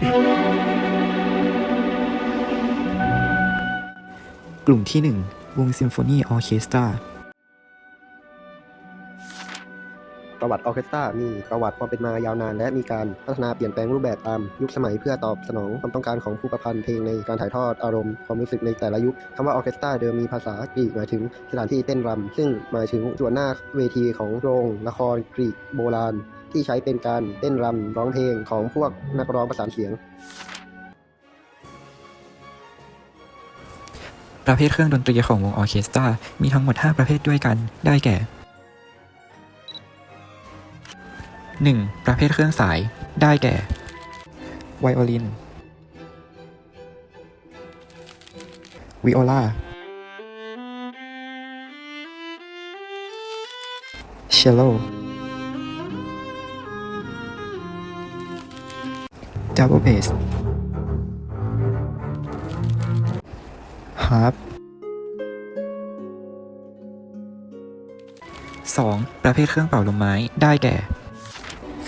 กลุ่มที่ 1 วงซิมโฟนีออเคสตรา ประวัติออเคสตรามีประวัติความเป็นมายาวนาน และมีการพัฒนาเปลี่ยนแปลงรูปแบบตามยุคสมัยเพื่อตอบสนองความต้องการของผู้ประพันธ์เพลงในการถ่ายทอดอารมณ์ความรู้สึกในแต่ละยุคคำว่าออเคสตราเดิมมีภาษากรีกหมายถึงสถานที่เต้นรำซึ่งหมายถึงส่วนหน้าเวทีของโรงละครกรีกโบราณ ที่ใช้เป็นการเต้นรำร้องเพลงของพวกนักร้องประสานเสียงประเภทเครื่องดนตรีของวงออเคสตรา มีทั้งหมด 5 ประเภทด้วยกัน ได้แก่ 1. ประเภทเครื่องสาย ได้แก่ ไวโอลิน วิโอลา เชลโลดับเบิลเบสฮาร์ป 2. ประเภทเครื่องเป่าลมไม้ ได้แก่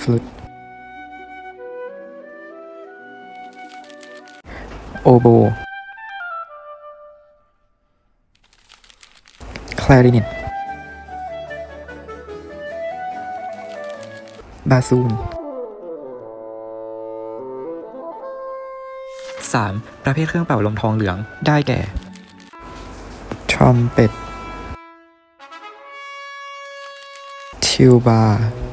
ฟลุตโอโบคลาริเนตบาซูน 3. ประเภทเครื่องเป่าลมทองเหลือง ได้แก่ ทรอมเป็ตทิวบาท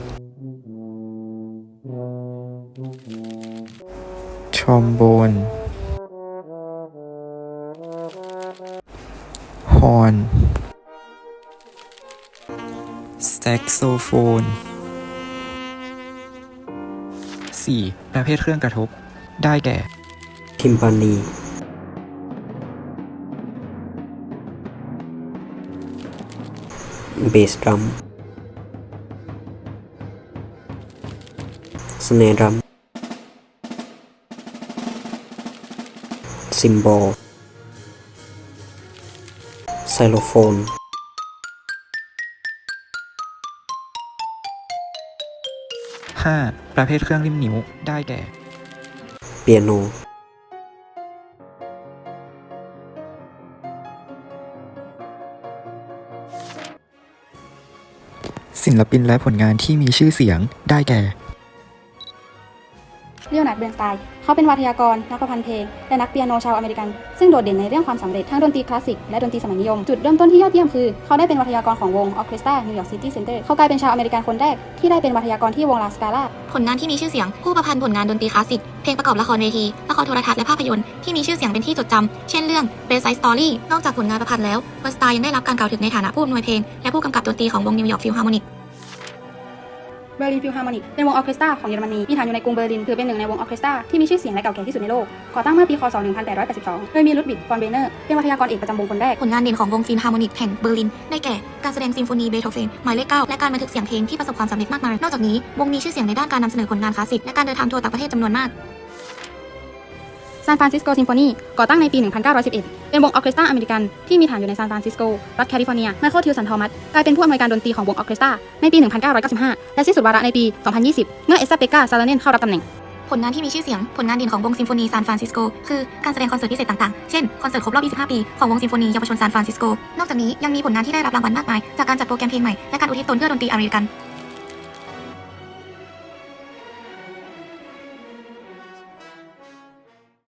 รอมโบน ฮอร์น แซกโซโฟน 4. ประเภทเครื่องกระทบ ได้แก่ ทิมปานี เบสดรัมสเนดรัม ซิมบอล ไซโลโฟน 5. ประเภทเครื่องริมนิ้ว ได้แก่ เปียโน ศิลปินและผลงานที่มีชื่อเสียง ได้แก่ เลโอนาร์ดเบรนสไตน์เขาเป็นวาทยากร นักประพันธ์เพลง และนักเปียโนชาวอเมริกัน ซึ่งโดดเด่นในเรื่องความสำเร็จทั้งดนตรีคลาสสิกและดนตรีสมัยนิยม จุดเริ่มต้นที่ยอดเยี่ยมคือ เขาได้เป็นวาทยากรของวงออเคสตรานิวยอร์กซิตี้เซ็นเตอร์เขากลายเป็นชาวอเมริกันคนแรกที่ได้เป็นวาทยากรที่วงลาสกาล่าผลงานที่มีชื่อเสียง ผู้ประพันธ์ผลงานดนตรีคลาสสิก เพลงประกอบละครเวที ละครโทรทัศน์และภาพยนตร์ที่มีชื่อเสียงเป็นที่จดจำ เช่นเรื่อง West Side Story นอกจากผลงานประพันธ์แล้วเวอร์สไตน์ยังได้รับการกล่าวถึงในฐานะผู้อำนวยเพลงและผู้กำกับดนตรีของวงนิวยอร์กฟิลฮาร์โมนิก เบอร์ลินฟิลฮาร์โมนิกเป็นวงออเคสตราของเยอรมนีมีฐานอยู่ในกรุงเบอร์ลินถือเป็นหนึ่งในวงออเคสตราที่มีชื่อเสียงและเก่าแก่ที่สุดในโลกก่อตั้งเมื่อปีคศ 1882 โดยมีลุดวิกฟอนเบเนอร์เป็นวัทยากรเอกประจำวงคนแรก ผลงานเด่นของวงฟิลฮาร์โมนิกแห่งเบอร์ลินได้แก่การแสดงซิมโฟนีเบโธเฟนหมายเลข9และการบันทึกเสียงเพลงที่ประสบความสำเร็จมากมายนอกจากนี้วงมีชื่อเสียงในด้านการนำเสนอผลงานคลาสสิกและการเดินทางทัวร์ต่างประเทศจำนวนมาก ซานฟรานซิสโกซิมโฟนีก่อตั้งในปี 1911 เป็นวงออเคสตราอเมริกันที่มีฐานอยู่ในซานฟรานซิสโก รัฐแคลิฟอร์เนียไมเคิลทิวสันทอมัสกลายเป็นผู้อำนวยการดนตรีของวงออเคสตราในปี 1995 และสิ้นสุดวาระในปี 2020 เมื่อเอสซาเปกาซาลาเนนเข้ารับตำแหน่งผลงานที่มีชื่อเสียง ผลงานเด่นของวงซิมโฟนีซานฟรานซิสโก คือการแสดงคอนเสิร์ตพิเศษต่างๆ เช่น คอนเสิร์ตครบรอบ 25 ปี ของวงซิมโฟนีเยาวชนซานฟรานซิสโก นอกจากนี้ยังมีผลงานที่ได้รับรางวัลมากมาย จากการจัดโปรแกรมเพลงใหม่ และการอุทิศตนเพื่อดนตรีอเมริกัน